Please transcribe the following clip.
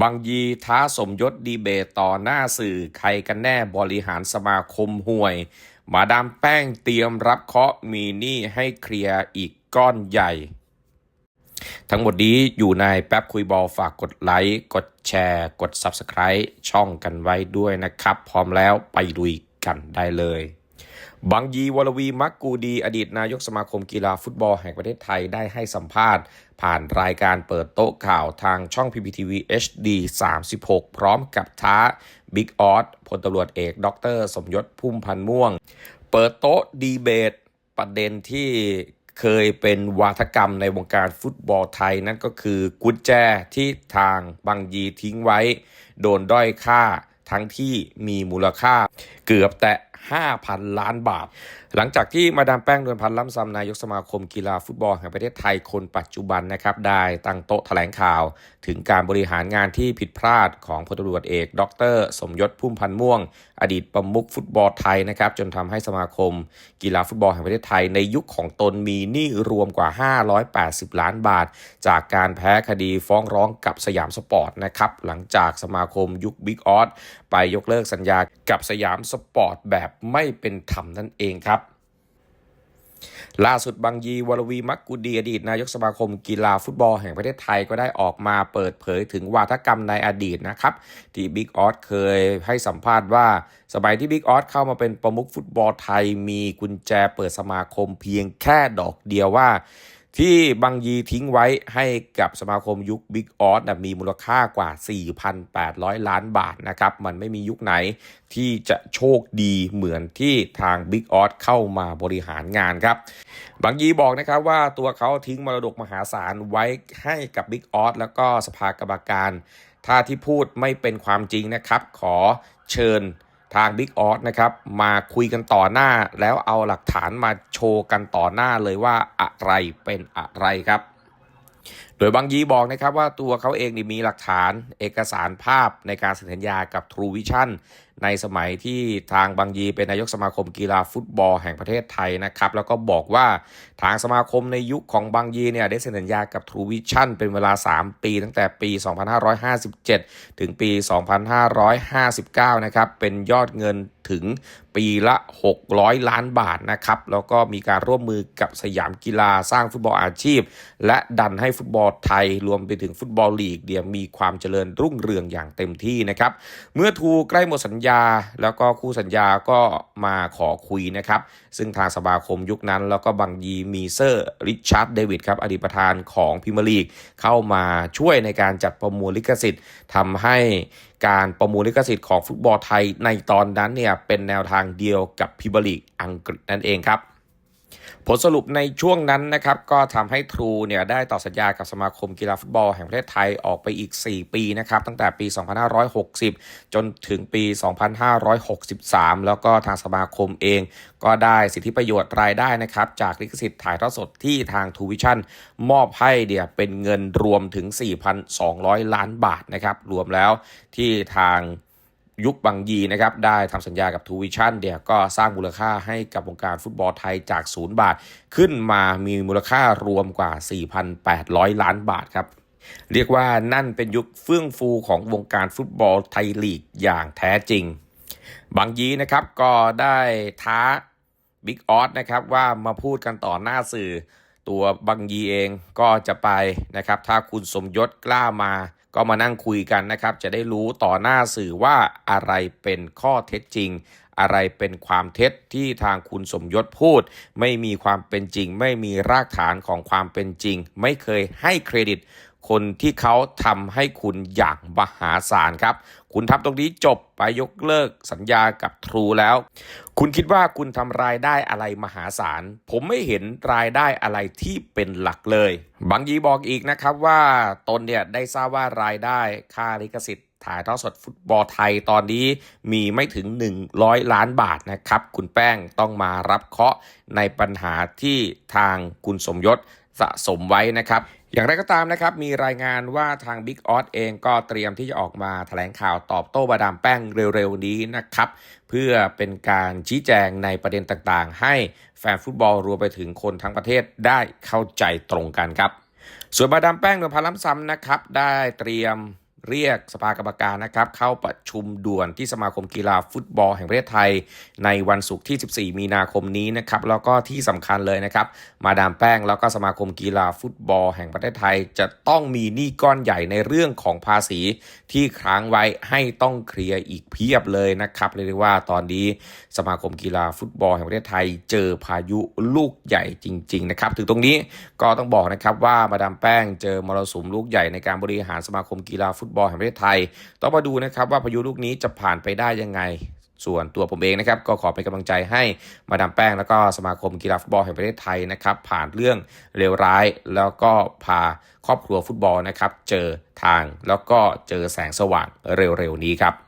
บางยีท้าสมยศดีเบตต่อหน้าสื่อใครกันแน่บริหารสมาคมห่วย มาดามแป้งเตรียมรับเคาะมีหนี้ให้เคลียร์อีกก้อนใหญ่ ทั้งหมดนี้อยู่ในแป๊บคุยบอลฝากกดไลค์ กดแชร์ กด Subscribe ช่องกันไว้ด้วยนะครับ พร้อมแล้วไปลุยกันได้เลย บางยีวรวีมักกูดี อดีตนายกสมาคมกีฬาฟุตบอลแห่งประเทศไทยได้ให้สัมภาษณ์ ผ่านรายการเปิดโต๊ะข่าวทางช่อง PPTV HD 36 พร้อมกับท้าบิ๊กออสพลตำรวจเอก ดร สมยศพุ่มพันธ์ม่วง เปิดโต๊ะดีเบต ประเด็นที่เคยเป็นวาทกรรมในวงการฟุตบอลไทยนั่นก็คือกุญแจที่ทางบางยีทิ้งไว้ โดนด้อยค่าทั้งที่มีมูลค่า เกือบแต่ 5,000 ล้านบาท หลังจากที่มาดามแป้งนวลพันธ์ล่ำซำนายกสมาคมกีฬาฟุตบอลแห่งประเทศไทยคนปัจจุบันนะครับได้ตั้งโต๊ะแถลงข่าว ถึงการบริหารงานที่ผิดพลาดของพลตรวจเอก ดร สมยศพุ่มพันธ์ม่วง อดีตประมุขฟุตบอลไทยนะครับจนทำให้สมาคม กีฬาฟุตบอลแห่งประเทศไทย ในยุคของตนมีหนี้รวมกว่า 580 ล้านบาท จากการแพ้คดีฟ้องร้องกับสยามสปอร์ตนะครับหลังจากสมาคมยุคบิ๊กออสไปยกเลิกสัญญากับสยามสปอร์ตแบบไม่เป็นธรรมนั่นเองครับล่าสุดบางยีวรวีมักกุดีอดีตนายกสมาคมกีฬาฟุตบอลแห่งประเทศไทยก็ได้ออกมาเปิดเผยถึงวาทกรรมในอดีตนะครับ ที่บิ๊กออสเคยให้สัมภาษณ์ว่า สมัยที่บิ๊กออสเข้ามาเป็นประมุขฟุตบอลไทยมีกุญแจเปิดสมาคมเพียงแค่ดอกเดียวว่า ที่บางยีทิ้งไว้ให้กับสมาคมยุคบิ๊กออสมีมูลค่ากว่า 4,800 ล้านบาทนะครับ มันไม่มียุคไหนที่จะโชคดีเหมือนที่ทางบิ๊กออสเข้ามาบริหารงานครับ บางยีบอกนะครับว่าตัวเขาทิ้งมรดกมหาศาลไว้ให้กับบิ๊กออสแล้วก็สภากรรมการ ถ้าที่พูดไม่เป็นความจริงนะครับ ขอเชิญ ทางบิ๊กออสนะครับมาคุยกันต่อหน้า แล้วเอาหลักฐานมาโชว์กันต่อหน้าเลยว่าอะไรเป็นอะไรครับ โดยบางยีบอกนะครับว่าตัวเขาเองนี่มีหลักฐานเอกสารภาพในการสัญญากับ True Vision ในสมัยที่ทางบางยีเป็นนายกสมาคมกีฬาฟุตบอลแห่งประเทศไทยนะครับแล้วก็บอกว่าทางสมาคมในยุคของบางยีเนี่ยได้เซ็นสัญญากับ True Vision เป็นเวลา 3 ปีตั้งแต่ปี 2557 ถึงปี 2559 นะครับเป็นยอดเงินถึงปีละ 600 ล้านบาทนะครับแล้วก็มีการร่วมมือกับสยามกีฬาสร้างฟุตบอลอาชีพ และดันให้ฟุตบอลไทยรวมไปถึงฟุตบอลลีกเดียมีความเจริญรุ่งเรืองอย่างเต็มที่นะครับ เมื่อทูใกล้หมดสัญญา แล้วก็คู่สัญญาก็มาขอคุยนะครับ ซึ่งทางสมาคมยุคนั้น แล้วก็บางยีมีเซอร์ริชาร์ดเดวิดครับอดีตประธานของพิมลีกเข้ามาช่วยในการจัดประมูลลิขสิทธิ์ทำให้การประมูลลิขสิทธิ์ของฟุตบอลไทยในตอนนั้นเนี่ยเป็นแนวทางเดียวกับพิมลีกอังกฤษนั่นเองครับ ผลสรุปในช่วงนั้นนะครับก็ทำให้ทรูเนี่ยได้ต่อสัญญากับสมาคมกีฬาฟุตบอลแห่งประเทศไทยออกไปอีก 4 ปีนะครับตั้งแต่ปี 2560 จนถึงปี 2563 แล้วก็ทางสมาคมเอง ก็ได้สิทธิประโยชน์รายได้นะครับจากลิขสิทธิ์ถ่ายทอดสดที่ทางทูวิชั่นมอบให้เดียเป็นเงินรวมถึง 4,200 ล้านบาทนะครับรวมแล้วที่ทาง ยุคบางยีนะครับได้ทำสัญญากับทูวิชั่นเดียก็สร้างมูลค่าให้กับวงการฟุตบอลไทยจาก 0 บาท ขึ้นมามีมูลค่ารวมกว่า 4,800 ล้านบาทครับเรียกว่านั่นเป็นยุคเฟื่องฟูของวงการฟุตบอลไทยลีกอย่างแท้จริง บางยีนะครับก็ได้ท้าบิ๊กออสนะครับว่ามาพูดกันต่อหน้าสื่อ ตัวบางยีเองก็จะไปนะครับ ถ้าคุณสมยศกล้ามา ก็มานั่งคุยกันนะครับ จะได้รู้ต่อหน้าสื่อว่าอะไรเป็นข้อเท็จจริง อะไรเป็นความเท็จที่ทางคุณสมยศพูด ไม่มีความเป็นจริง ไม่มีรากฐานของความเป็นจริง ไม่เคยให้เครดิต คนที่เขาทำให้คุณอย่างมหาศาลครับ คุณทำตรงนี้จบไปยกเลิกสัญญากับทรูแล้ว คุณคิดว่าคุณทำรายได้อะไรมหาศาล ผมไม่เห็นรายได้อะไรที่เป็นหลักเลย บางยีบอกอีกนะครับว่าตนเนี่ยได้ทราบว่ารายได้ค่าลิขสิทธิ์ ถ่ายทอดสดฟุตบอลไทยตอนนี้มีไม่ถึง 100 ล้านบาทนะครับ คุณแป้งต้องมารับเคาะในปัญหาที่ทางคุณสมยศสะสมไว้นะครับ อย่างไรก็ตามนะครับ มีรายงานว่าทาง Big o อ s เองก็เตรียมที่จะออกมาแถลงข่าวตอบโต้บาดามแป้งเร็วๆนี้นะครับ เพื่อเป็นการชี้แจงในประเด็นต่างๆ ให้แฟนฟุตบอลรวมไปถึงคนทั้งประเทศได้เข้าใจตรงกันครับ ส่วนมาดามแป้งนวลพันธ์ล้ำซ้ำนะครับ ได้เตรียม เรียกสภากรรมการนะครับ เข้าประชุมด่วนที่สมาคมกีฬาฟุตบอลแห่งประเทศไทย ในวันศุกร์ที่ 14 มีนาคมนี้นะครับ แล้วก็ที่สำคัญเลยนะครับ มาดามแป้งแล้วก็สมาคมกีฬาฟุตบอลแห่งประเทศไทย จะต้องมีหนี้ก้อนใหญ่ในเรื่องของภาษีที่ค้างไว้ให้ต้องเคลียร์อีกเพียบเลยนะครับเรียกได้ว่าตอนนี้สมาคมกีฬาฟุตบอลแห่งประเทศไทย เจอพายุลูกใหญ่จริง ๆ นะครับ ถึงตรงนี้ก็ต้องบอกนะครับว่ามาดามแป้งเจอมรสุมลูกใหญ่ในการบริหารสมาคมกีฬาฟุตตบอลแห่งประเทศไทย ต้องมาดูนะครับว่าพายุลูกนี้จะผ่านไปได้ยังไง ส่วนตัวผมเองนะครับก็ขอเป็นกำลังใจให้มาดามแป้ง แล้วก็สมาคมกีฬาฟุตบอลแห่งประเทศไทยนะครับผ่านเรื่องเลวร้าย แล้วก็พาครอบครัวฟุตบอลนะครับเจอทางแล้วก็เจอแสงสว่างเร็วๆนี้ครับ